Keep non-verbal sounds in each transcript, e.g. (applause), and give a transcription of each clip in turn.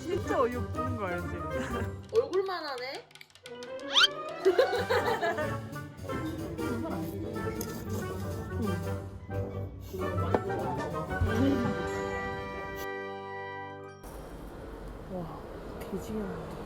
진짜 어이없는 거 알지? 얼굴만 하네? 와, 개지겨.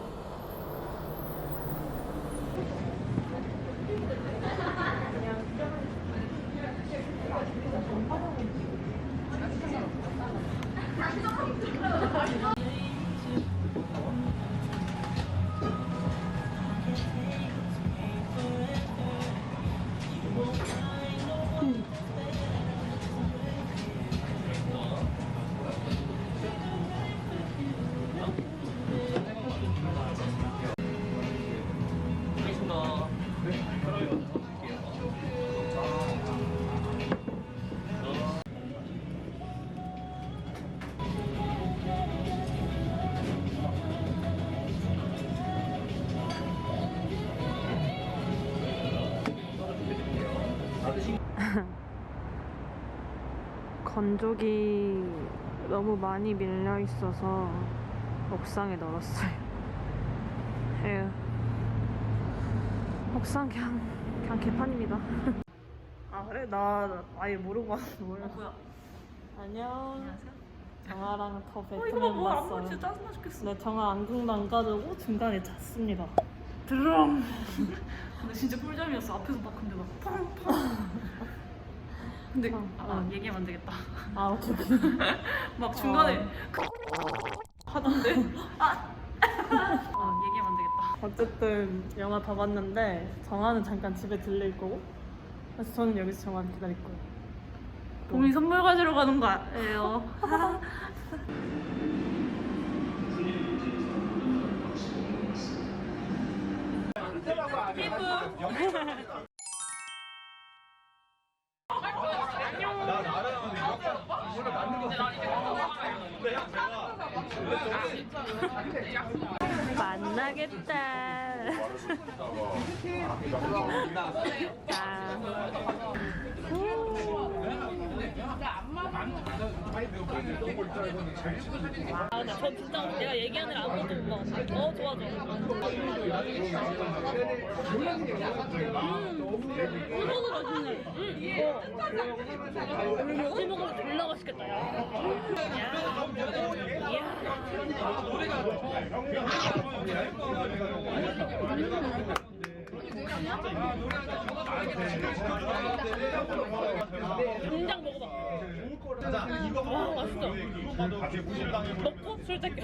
건조기 너무 많이 밀려 있어서 옥상에 널었어요. (laughs) 에휴. 옥상 그냥 그냥 개판입니다. (laughs) 아 그래 나, 나 아예 모르고 왔어. 뭐야? 뭐야? 안녕. 정아랑 더 어, 배트맨 이거 봐, 뭐, 봤어요. 안 진짜 짜증나 죽겠어. 네, 정아 안경도 안 가지고 중간에 잤습니다. 드렁. (laughs) 근데 진짜 꿀잠이었어. 앞에서 막 근데 막 팡팡. 근데 어, 아, 어. 얘기하면 안 되겠다. 아 어떡해. (laughs) 막 중간에 어. 하던데. (laughs) 아. 어, 얘기하면 안 되겠다. 어쨌든 영화 다 봤는데 정아는 잠깐 집에 들릴 거고 그래서 저는 여기서 정아를 기다릴 거예요. 봄이 선물 가지러 가는 거예요. (laughs) 만나겠다. 아. 아, 나 저 진짜 내가 얘기하는 아무것도 못 먹었어. 어, 좋아, 좋아. 음, 이거도 맛있네. 음, 이거. 우리 여기 먹으면 졸라 맛있겠다, 야. 야. 이야. 당장 먹어봐. 와, 맛있어. 먹고 술 땡겨.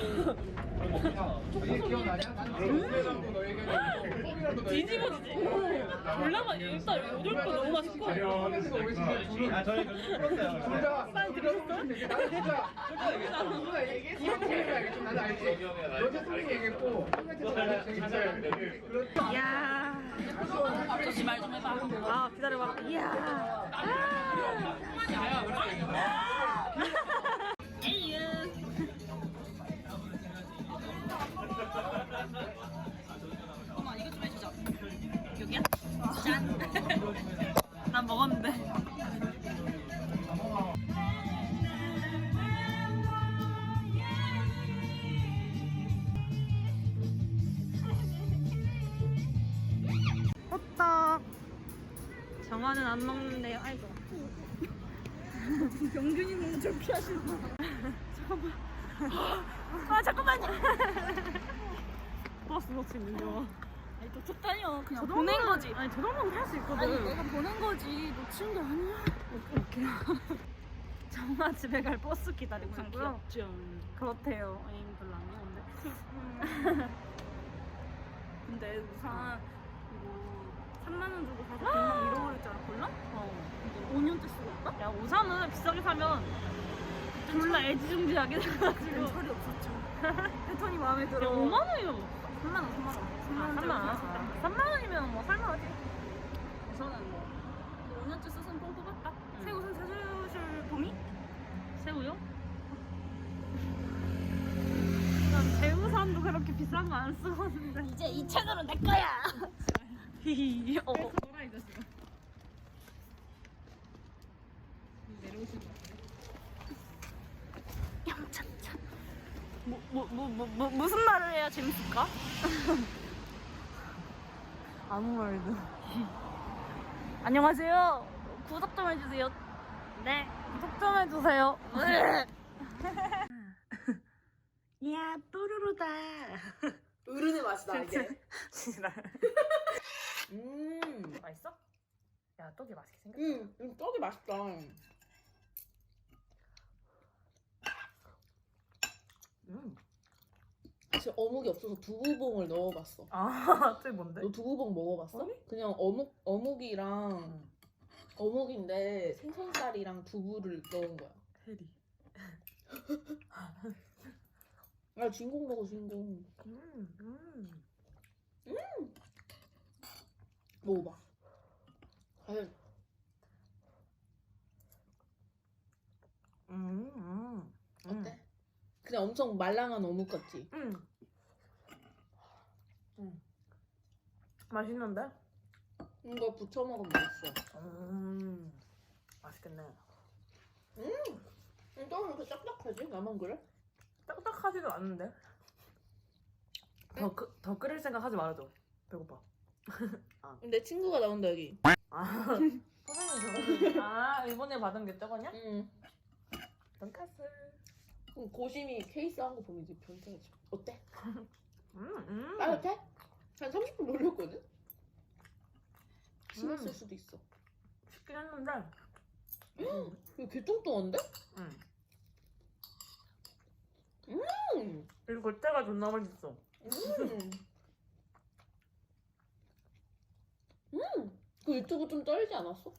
뒤집어지지. 졸라 맛 일단 요들거 너무 맛있고. 아 저희. 난 들었어? 이야. 아저씨 말 좀 해봐. 아 기다려봐. 이야. 에이유. 엄마 이거 좀 해주자. 여기야? 짠. 난 먹었는데. 호떡. 정화는 안 먹는데요. 아이고. 병균이는 좀 피하시는 거. (laughs) 아 잠깐만요. 버스 놓치는 거. 아니 또 쳤다니요. 그냥 저 보낸 거지. 아니 저 정도는 할수 있거든. 아니 내가 보낸 거지. 놓친 게 아니야. 오케이. (laughs) 정화 집에 갈 버스 기다리고 참 있고요. 귀엽죠. 그렇대요. 아니 별로 안 귀여운데. 근데 우산 이거 3만 원 주고 사서 금방 (gasps) 잃어버렸잖아. 몰라? 어. 근데 5년째 쓰고 있다? 야 우산은 비싸게 사면 졸라 애지중지하게 돼가지고. 털이 없었죠. 패턴이 마음에 야, 들어. 5만 원이면 뭐. 3만 원, 3만 원. 3만 원. 3만 원. 아, 3만 원이면 뭐 살만하지. 저는 뭐 5년째 쓰선 뽕 뽑았다. 응. 새 우산 사주실 봄이? 새우요? 난 새우산도 그렇게 비싼 거 안 쓰거든요. 이제 이 채널은 내 거야. (laughs) 히히. 어. 뭐라 이랬어. 내려오신 거. 뭐 뭐, 뭐, 뭐, 뭐, 무슨 말을 해야 재밌을까? (laughs) 아무 말도. (laughs) 안녕하세요. 구독 좀 해주세요. 네, 구독 좀 해주세요. (laughs) 이야, 또르르다. 어른의 맛이다 이게. 지랄. 음, 맛있어? 야, 떡이 맛있게 생겼다. 음, 음, 떡이 맛있다. 음. 사실 어묵이 없어서 두부봉을 넣어봤어. 아, (laughs) 저게 뭔데? 너 두부봉 먹어봤어? 그냥 어묵 어묵이랑 음. 어묵인데 생선살이랑 두부를 넣은 거야. 해리. 아 주인공 먹어 주인공. 음, 음. 먹어봐. 과연 음, 음. 어때? 그냥 엄청 말랑한 어묵 같지? 음. 음. 맛있는데? 이거 부쳐 먹으면 맛있어. 음. 맛있겠네. 음, 떡이 왜 이렇게 딱딱하지? 나만 그래? 딱딱하지도 않은데? 더, 끄, 더 끓일 생각 하지 말아줘. 배고파. (laughs) 내 친구가 나온다 여기. 아, (laughs) 선생님 저거. 아, 이번에 받은 게 저거냐? 응. 돈까스. 그럼 고심이 케이스 한 거 보면 이제 변태지. 어때? (laughs) 음, 음. 따뜻해? 한 30분 놀렸거든? 식었을 음. 수도 있어. 쉽긴 했는데. (gasps) 이거 개뚱뚱한데? 음. 음. 그리고 겉에가 존나 맛있어. 음. (laughs) 음. 그 유튜브 좀 떨지 않았어?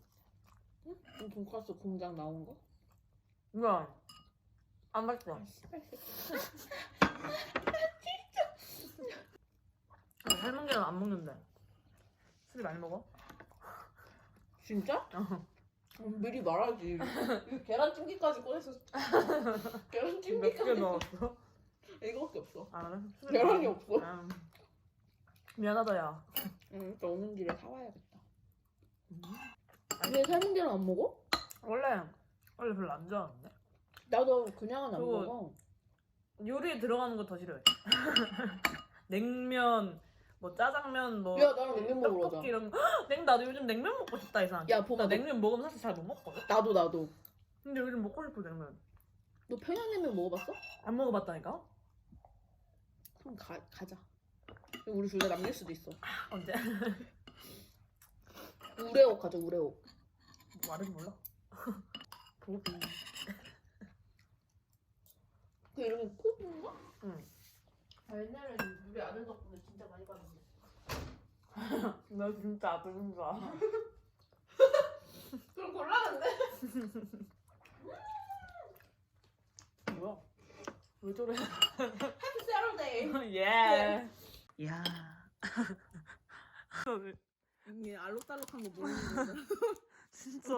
응? 이 돈가스 공장 나온 거? 뭐야? 안 맛있어. 아, 씨발 새끼. 나 삶은 계란 안 먹는데. 술이 많이 먹어? 진짜? 어. 음, 미리 말하지. 계란찜기까지 꺼내서. 몇 개 계란찜기까지. 넣었어? 이거밖에 없어. 아, 술이 계란이 많이- 없어. 아, 미안하다, 야. 응, 일단 오는 길에 사와야겠다. 왜 삶은 계란 안 먹어? 원래, 원래 별로 안 좋아하는데? 나도 그냥은 안 그거- 먹어. 요리에 들어가는 거 더 싫어해. (laughs) 냉면, 뭐 짜장면, 뭐 야, 나랑 냉면 먹으러 떡볶이 가자. 이런 거. 냉 나도 요즘 냉면 먹고 싶다 이상하게. 야, 봄아, 나 너- 냉면 먹으면 사실 잘 못 먹거든. 나도 나도. 근데 요즘 먹고 싶어 냉면. 너 평양냉면 먹어봤어? 안 먹어봤다니까? 그럼 가, 가자. 우리 둘 다 남길 수도 있어. (laughs) 언제? 우레옥 가자, 우레옥. 말은 몰라. (laughs) 보비. 그 이름이 코브인가? 응. 아, 옛날에는 우리 아들 덕분에 진짜 많이 봤는데. 너 (laughs) 진짜 아들인 줄 알아. 그럼 곤란한데? (laughs) 뭐야? 왜 저래? Happy Saturday. (laughs) 예. 야. 이게 알록달록한 거 모르는 거잖아. 진짜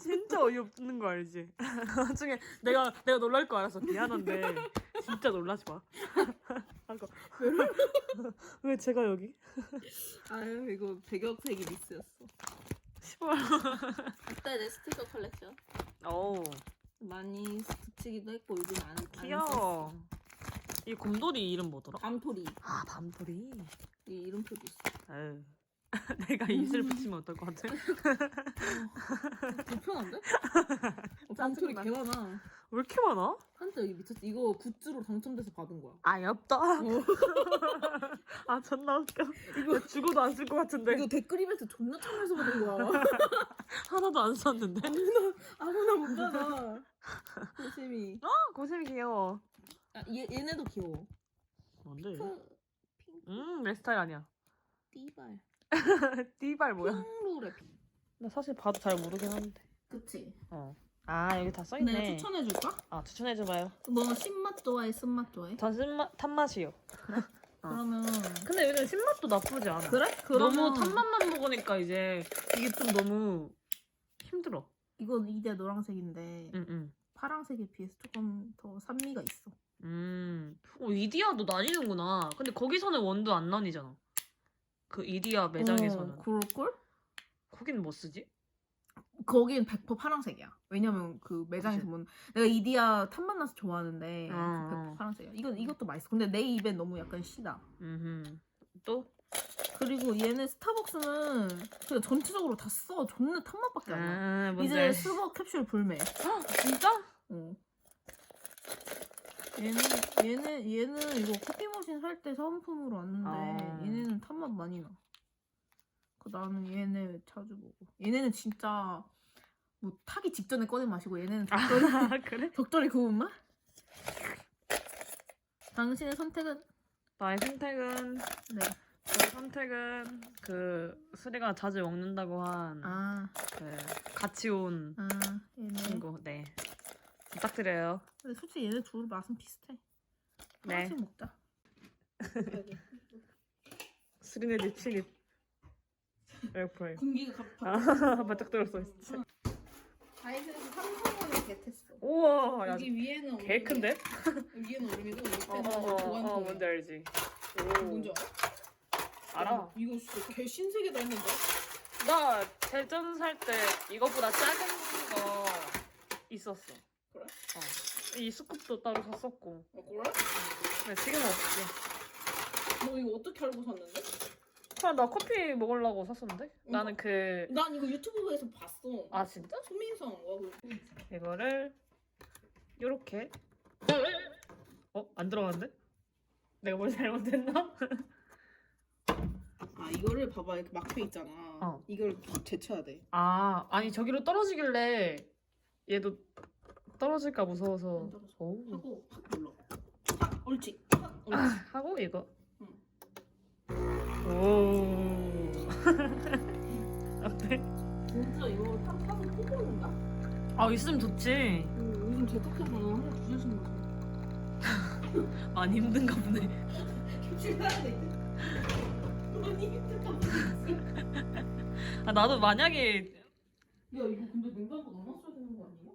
진짜 어이없는 거 알지? (laughs) 나중에 내가 내가 놀랄 거 알아서 미안한데 진짜 놀라지 마. (laughs) 아까 (laughs) 왜 제가 여기? 아유, 이거 배경색이 미스였어. 시발. 그때 내 스티커 컬렉션. 오 많이 붙이기도 했고, 요즘 안, 안 썼어. 귀여워. 이 곰돌이 이름 뭐더라? 밤토리. 아 밤돌이. 이 이름표도 있어. 아유. (laughs) 내가 입술 붙이면 어떨 것 같아? 불편한데? 어, 밤토리 짜증나. 개 많아. 왜 이렇게 많아? 한때 여기 미쳤지. 이거 굿즈로 당첨돼서 받은 거야. 아 엽다. (laughs) 아 존나 웃겨. 이거 죽어도 안 쓸 것 같은데 이거 댓글 이벤트 존나 참여해서 받은 거야. (laughs) 하나도 안 썼는데. 아무나 못 받아. 조심히. 아 고심이 귀여워. 아, 얘, 얘네도 귀여워. 뭔데? 핑크, 핑크, 음, 내 스타일 아니야. 띠발. (laughs) 띠발 뭐야? 핑루레. 나 사실 봐도 잘 모르긴 하는데. 그치? 어. 아, 여기 다 써있네. 내가 추천해줄까? 아, 추천해줘봐요. 너는 신맛 좋아해? 쓴맛 좋아해? 전 신맛, 탄맛이요. 어. 그러면 근데 요즘 신맛도 나쁘지 않아. 그래? 너무 탄맛만 먹으니까 이제 이게 좀 너무 힘들어. 이건 이대 노란색인데 응, 응. 파란색에 비해서 조금 더 산미가 있어. 음. 어, 이디야도 나뉘는구나. 근데 거기서는 원두 안 나뉘잖아. 그 이디야 매장에서는. 어, 그럴걸? 거긴 뭐 쓰지? 거긴 100% 파란색이야. 왜냐면 그 매장에서 본 내가 이디야 탄 만나서 좋아하는데 어, 그 어. 100% 파란색이야. 이건 이것도 맛있어. 근데 내 입에 너무 약간 시다. 음. 또? 그리고 얘네 스타벅스는 그냥 전체적으로 다 써. 존나 탄 맛밖에 안 나. 아, 뭔지 이제 알지. 스버 캡슐 불매. 진짜? 어. 얘는 얘는 얘는 이거 커피 머신 살 때 사은품으로 왔는데 아. 얘네는 탄맛 많이 나. 그 나는 얘네 자주 먹어. 얘네는 진짜 뭐 타기 직전에 꺼내 마시고 얘네는 적절히 아, (laughs) 그래? 적절히 구운 맛. 당신의 선택은 나의 선택은 네. 저의 선택은 그 수리가 자주 먹는다고 한그 아, 같이 온 아 얘네. 친구. 네. 부탁드려요. 근데 솔직히 얘네 둘 맛은 비슷해. 네. 하나씩 먹자. 수리네 집 침입. 에어프라이. 공기가 아, (laughs) 바짝 들었어. 진짜. 다이슨에서 삼성으로 겟했어. 우와, 야, 여기 위에는 개 큰데? 위에는 얼음이고 어, 밑에는 어, 어, 어, 보관통이야. 뭔지 알지? 뭔지 오, 알아? 알아. 이거 진짜 개 신세계다 했는데. 나 대전 살 때 이거보다 작은 거 있었어. 어. 이 스쿱도 따로 샀었고. 어, 그래? 근데 지금은 없지. 너 이거 어떻게 알고 샀는데? 그냥 나 커피 먹으려고 샀었는데? 나는 그, 난 이거 유튜브에서 봤어. 아, 진짜? 소민성 와 이거를, 요렇게. 어? 안 들어갔는데? 내가 뭘 잘못했나? 아 이거를 봐봐 이렇게 막혀 있잖아. 어. 이걸 제쳐야 돼. 아, 아니, 저기로 떨어지길래 얘도 떨어질까 무서워서. 하고 확 눌러. 확 옳지. 확 옳지. 하고 이거. 응. 오. (laughs) 어때? 진짜 이거 탑 사서 뽑아놓는다? 아 있으면 좋지. 요즘 제작해서 한번 주시는 거지. 많이 힘든가 보네. 돼. 많이 힘들다. 아 나도 만약에 야 이거 근데 냉장고 넣어놨어야 되는 거 아니에요?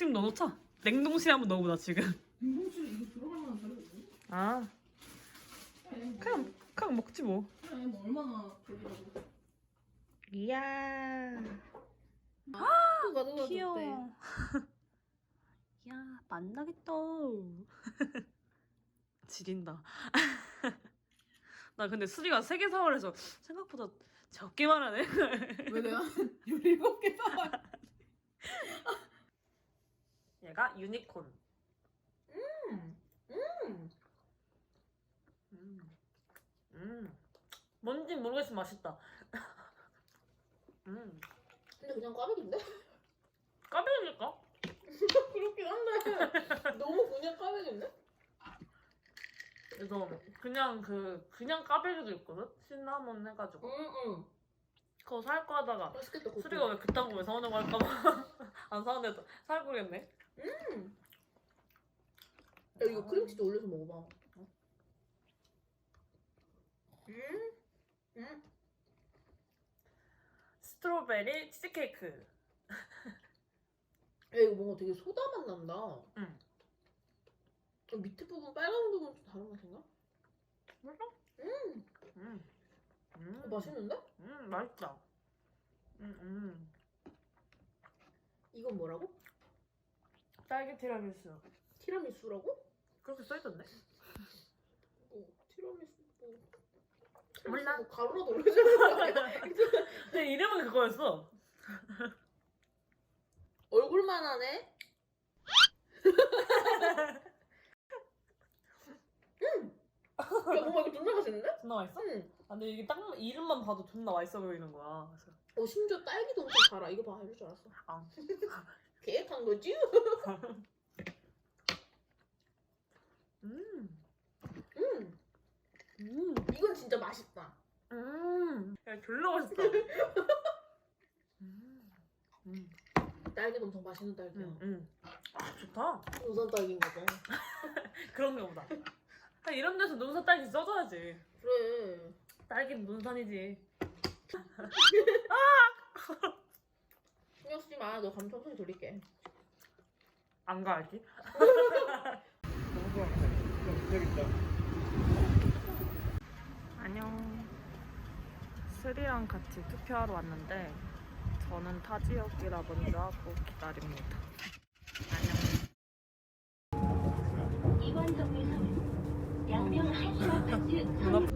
지금 넣어놓자. 냉동실에 한번 넣어보자 지금. 냉동실에 이거 들어갈 만한 자리가 있니? 아 그냥 그냥 먹지 뭐. 그래 뭐 얼마나. 이야 누가 누가 귀여워. (laughs) 야 만나겠다. (laughs) 지린다. (laughs) 나 근데 수리가 세개 사오래서 생각보다 적게만 하네. 왜 내가 17개 사와? 얘가 유니콘. 음. 음. 음. 음. 뭔지 모르겠지만 맛있다. (laughs) 음. 근데 그냥 꽈배기인데? 까베니까? (laughs) 그렇긴 한데 너무 그냥 꽈배기인데? 그래서 그냥 그 그냥 까베리도 있거든. 시나몬 해가지고 응응 그거 살거 하다가 맛있겠다 그거. 수리가 왜 그딴 거왜 사오냐고 할까봐 (laughs) 안 사는데도 살 거겠네. 야 이거 크림치즈 올려서 먹어봐 음? 음? 스트로베리 치즈케이크. 야 이거 뭔가 되게 소다 맛 난다 응. 어, 밑에 부분 빨간 부분 좀 다른 맛인가? 음. 음. 어, 맛있는데? 음 맛있다. 음 음. 이건 뭐라고? 딸기 티라미수. 티라미수라고? 그렇게 써있던데? 어, 티라미수 뭐 몰라. 뭐거 아니야? (laughs) 근데 이름은 그거였어. 얼굴만 하네? 음! 야 뭔가 이거 존나 맛있는데? 존나 맛있어? 응. 아, 근데 이게 딱 이름만 봐도 존나 맛있어 보이는 거야. 그래서 어 심지어 딸기도 엄청 달아 이거 봐 이럴 줄 알았어 아. 계획한 거지? (laughs) 음. 음 음. 이건 진짜 맛있다 음. 야, 졸라 맛있다. (laughs) 음. 음. 딸기도 엄청 맛있는 딸기야 음. 음. 아, 좋다. 우선 딸기인가 봐 그런가 보다. 아, 이런 데서 눈산 딸기 써줘야지. 그래 딸기는 눈산이지. (laughs) 신경 쓰지 마 너 감천천히 돌릴게 안 가야지. (laughs) 안녕. 스리랑 같이 투표하러 왔는데 저는 타 지역이라 먼저 하고 기다립니다. 안녕. 문 앞-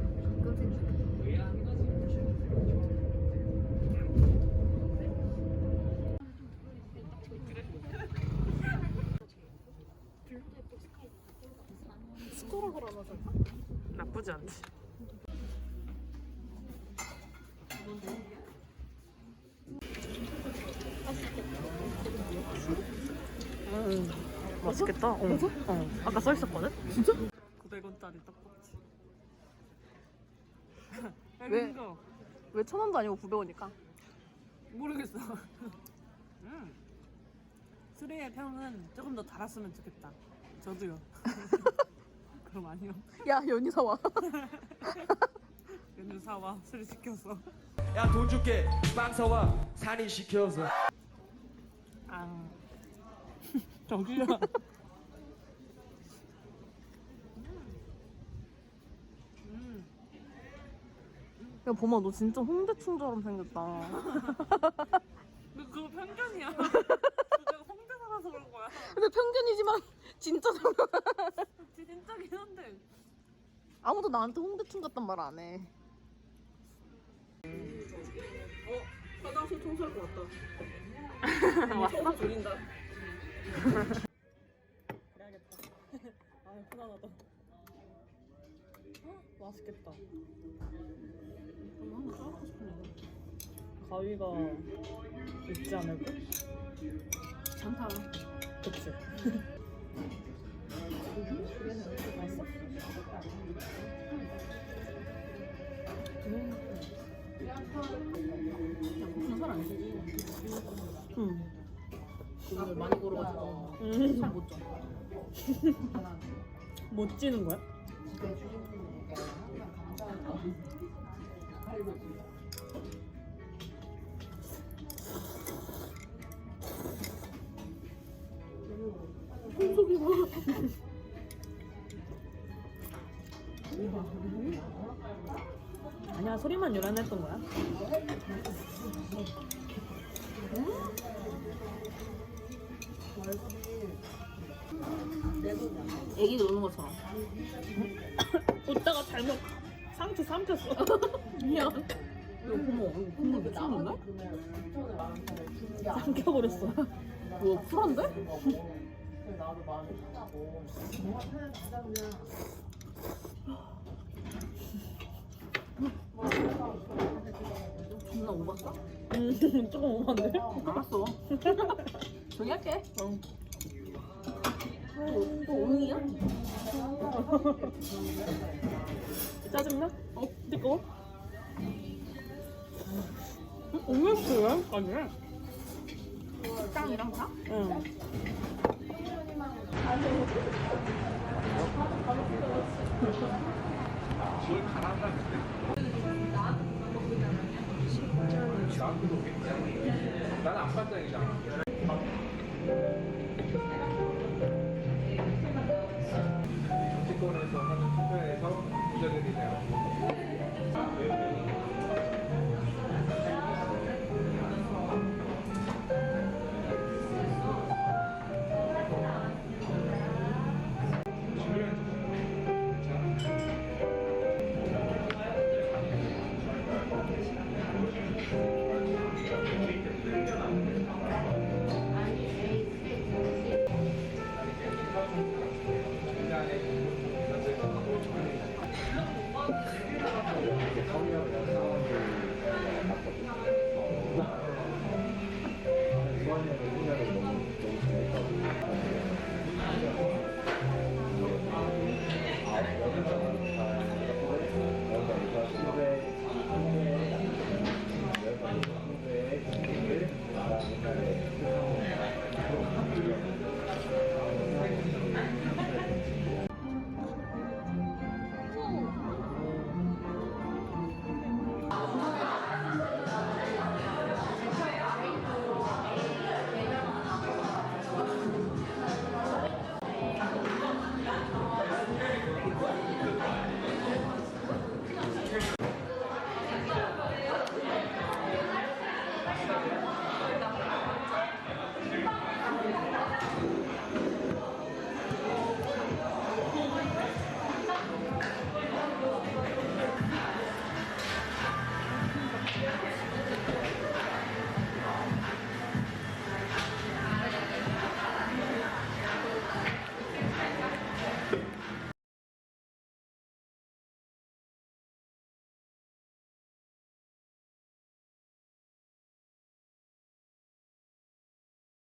나쁘지 않지. 음, 맛있겠다. 어. 어. 아까 써 있었거든. 진짜? 900원짜리 떡볶이. (laughs) 왜? 왜 천 원도 아니고 900원일까? 모르겠어. (laughs) 음. 수리의 평은 조금 더 달았으면 좋겠다. 저도요. (laughs) 그럼 아니요. 야 연희 사와. 연주 사와 수리 시켜서. 야 돈 줄게 빵 사와 산이 시켜서 아. 음. (laughs) 야 범아 너 진짜 홍대충처럼 생겼다. 근데 그거 편견이야. (laughs) 내가 홍대 살아서 그런 거야. 근데 편견이지만 (laughs) 진짜 잘- 진짜긴 한데. 아무도 나한테 홍대충 같단 말 안 해. 화장실 청소할 것 같다. (laughs) 왔어? 졸린다. (laughs) 그래야겠다. 아 편안하다. 헉, 맛있겠다. 한번 싸고 싶은데. 가위가 있지 않을까? 장타. 그치. (laughs) 맛있어? 무슨 살 아니지? 응. 오늘 많이 걸어가지고 음. 잘못 져. 못 찌는 거야? (laughs) 아니야 소리만 요란했던 거야? 애기 노는 것처럼. 웃다가 잘못 상추 삼켰어. (laughs) 미안. 이거 고모, 이거 국물 미쳤는데? 삼켜버렸어. 뭐 풀한데? (laughs) 존나 오봤어? 음, (laughs) 조금 오만데? 알았어. (laughs) 저기 할게. 어. 또 오능이야? (laughs) 짜증나? 어? 뜨거워? 오면서야? 아니야? 땅이랑 다? 응. 나한테도 괜찮아. 난안 반장이잖아. 정치권에서 하는 투표에서 부자들이 되어 one